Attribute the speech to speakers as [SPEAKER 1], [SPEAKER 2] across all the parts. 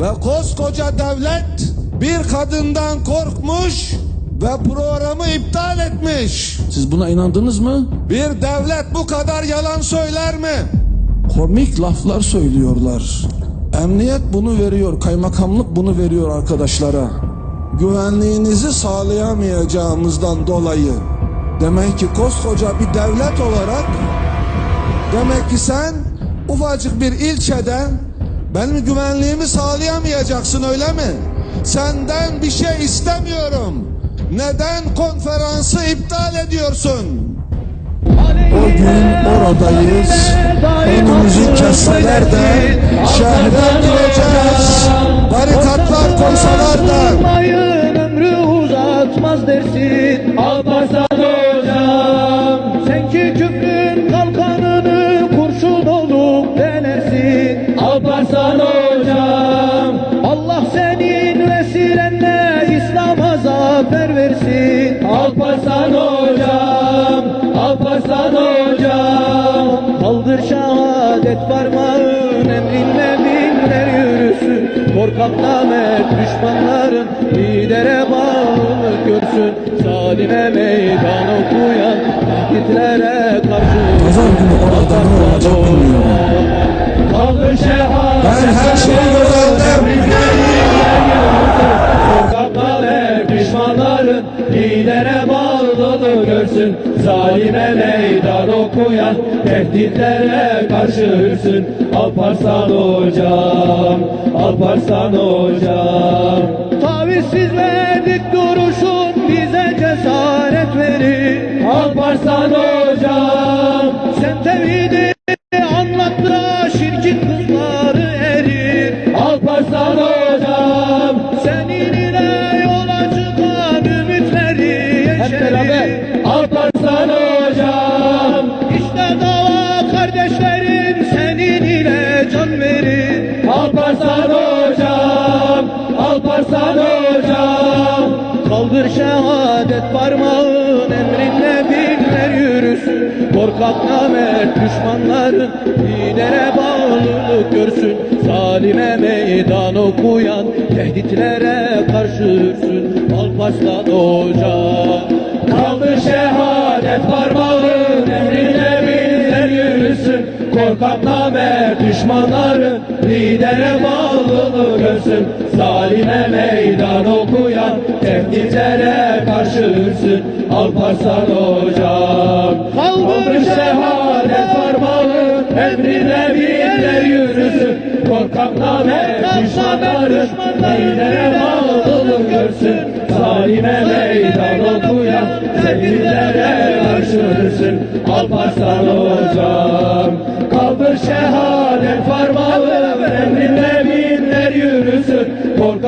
[SPEAKER 1] Ve koskoca devlet bir kadından korkmuş ve programı iptal etmiş.
[SPEAKER 2] Siz buna inandınız mı?
[SPEAKER 1] Bir devlet bu kadar yalan söyler mi?
[SPEAKER 2] Komik laflar söylüyorlar. Emniyet bunu veriyor, kaymakamlık bunu veriyor arkadaşlara. Güvenliğinizi sağlayamayacağımızdan dolayı. Demek ki koskoca bir devlet olarak
[SPEAKER 1] Demek ki sen ufacık bir ilçede benim güvenliğimi sağlayamayacaksın öyle mi? Senden bir şey istemiyorum. Neden konferansı iptal ediyorsun?
[SPEAKER 2] o gün oradayız. Önümüzü kesseler de
[SPEAKER 3] Alparslan hocam. Kaldır şehadet parmağın emrinle binler yürüsün. Korkak namert düşmanların lidere bağlılık görsün. Zalime meydan okuyan tehditlere karşı.
[SPEAKER 2] Pazar günü orada ne olacak bilmiyorum.
[SPEAKER 3] Kaldır şehadet
[SPEAKER 1] ben her şeyi öğrendim.
[SPEAKER 3] Korkaklar düşmanların lidere görsün. Zalime meydan okuyan tehditlere karşı hürsün. Alparslan hocam, Alparslan hocam. Tavizsiz verdik duruşun bize cesaret Alparslan hocam. Kaldır şehadet parmağın emrinle binler yürüsün. Korkak namert düşmanların lidere bağlılık görsün. Zalime meydan okuyan tehditlere karşı hürsün Alparslan hocam. Kaldır şehadet parmağın emrinle yürüsün Korkak namert düşmanların lidere bağlılığı görsün. Zalime meydan okuyan tehditlere karşı hürsün. Alparslan hocam Kaldır şehadet parmağın emrine binler yürüsün. Korkak namert düşmanların lidere bağlılığı görsün. Zalime meydan okuyan tehditlere karşı hürsün. Alparslan hocam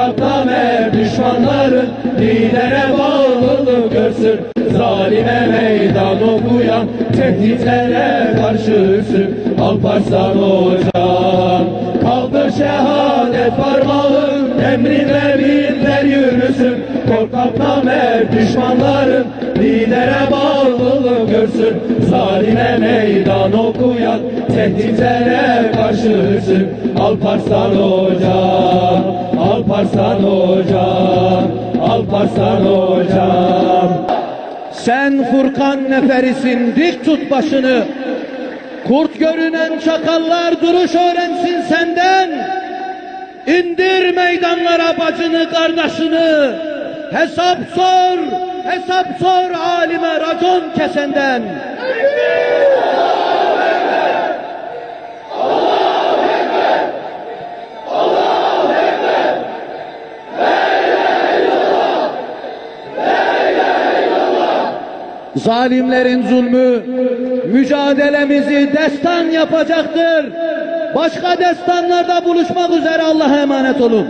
[SPEAKER 3] Namer düşmanların lidere bağlılığı görsün. Zalime meydan okuyan tehditlere karşı hürsün Alparslan hocam. Kaldır şehadet parmağın emrine binler yürüsün. Korkak namer düşmanların lidere bağlılığı görsün Zalime meydan okuyan tehditlere karşı hürsün Alparslan hocam, Alparslan hocam, Alparslan hocam Sen Furkan neferisin dik tut başını. Kurt görünen çakallar duruş öğrensin senden. İndir meydanlara bacını kardeşini. Hesap sor, hesap sor alime racon kesenden Zalimlerin zulmü mücadelemizi destan yapacaktır. Başka destanlarda buluşmak üzere Allah'a emanet olun.